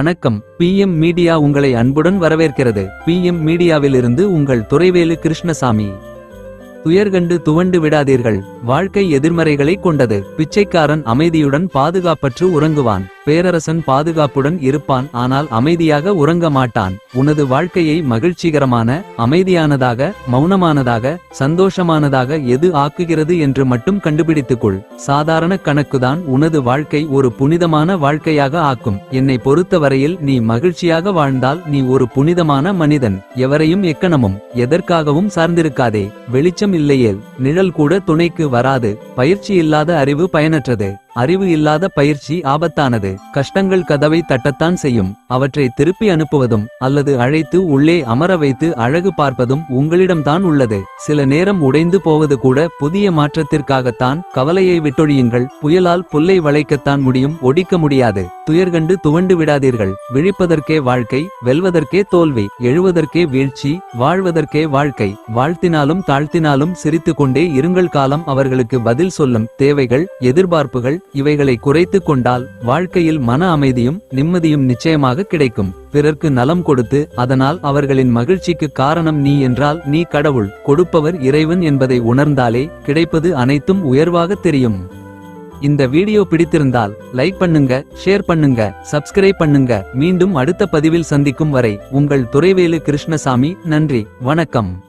வணக்கம். B M media உங்களை அன்புடன் வரவேற்கிறது. பி எம் மீடியாவிலிருந்து உங்கள் துறைவேலு கிருஷ்ணசாமி. துயர்கண்டு துவண்டு விடாதீர்கள். வாழ்க்கை எதிர்மறைகளை கொண்டது. பிச்சைக்காரன் அமைதியுடன் பாதுகாப்பற்று உறங்குவான். பேரரசன் பாதுகாப்புடன் இருப்பான் ஆனால் அமைதியாக உறங்க மாட்டான். உனது வாழ்க்கையை மகிழ்ச்சிகரமான அமைதியானதாக மௌனமானதாக சந்தோஷமானதாக எது ஆக்குகிறது என்று மட்டும் கண்டுபிடித்துக்கொள். சாதாரண கணக்குதான் உனது வாழ்க்கை ஒரு புனிதமான வாழ்க்கையாக ஆக்கும். என்னை பொறுத்தவரையில் நீ மகிழ்ச்சியாக வாழ்ந்தால் நீ ஒரு புனிதமான மனிதன். எவரையும் எக்கணமும் எதற்காகவும் சார்ந்திருக்காதே. வெளிச்சம் இல்லையேல் நிழல் கூட துணைக்கு வராது. பயிற்சி இல்லாத அறிவு பயனற்றது. அறிவு இல்லாத பயிற்சி ஆபத்தானது. கஷ்டங்கள் கதவை தட்டத்தான் செய்யும். அவற்றை திருப்பி அனுப்புவதும் அல்லது அழைத்து உள்ளே அமர வைத்து அழகு பார்ப்பதும் உங்களிடம்தான் உள்ளது. சில நேரம் உடைந்து போவது கூட புதிய மாற்றத்திற்காகத்தான் கவலையை விட்டொழியுங்கள். புயலால் புல்லை வளைக்கத்தான் முடியும். ஒடிக்க முடியாது. துயர்கண்டு துவண்டு விடாதீர்கள். விழிப்பதற்கே வாழ்க்கை வெல்வதற்கே தோல்வி எழுவதற்கே வீழ்ச்சி வாழ்வதற்கே வாழ்க்கை. வாழ்த்தினாலும் தாழ்த்தினாலும் சிரித்து கொண்டே இருங்கள் காலம் அவர்களுக்கு பதில் சொல்லும். தேவைகள் எதிர்பார்ப்புகள் இவைகளை குறைத்துக் கொண்டால் வாழ்க்கையில் மன அமைதியும் நிம்மதியும் நிச்சயமாக கிடைக்கும். பிறர்க்கு நலம் கொடுத்து அதனால் அவர்களின் மகிழ்ச்சிக்கு காரணம் நீ என்றால் நீ கடவுள் கொடுப்பவர் இறைவன் என்பதை உணர்ந்தாலே கிடைப்பது அனைத்தும் உயர்வாக தெரியும். இந்த வீடியோ பிடித்திருந்தால் லைக் பண்ணுங்க ஷேர் பண்ணுங்க சப்ஸ்கிரைப் பண்ணுங்க. மீண்டும் அடுத்த பதிவில் சந்திக்கும் வரை உங்கள் துறைவேலு கிருஷ்ணசாமி நன்றி வணக்கம்.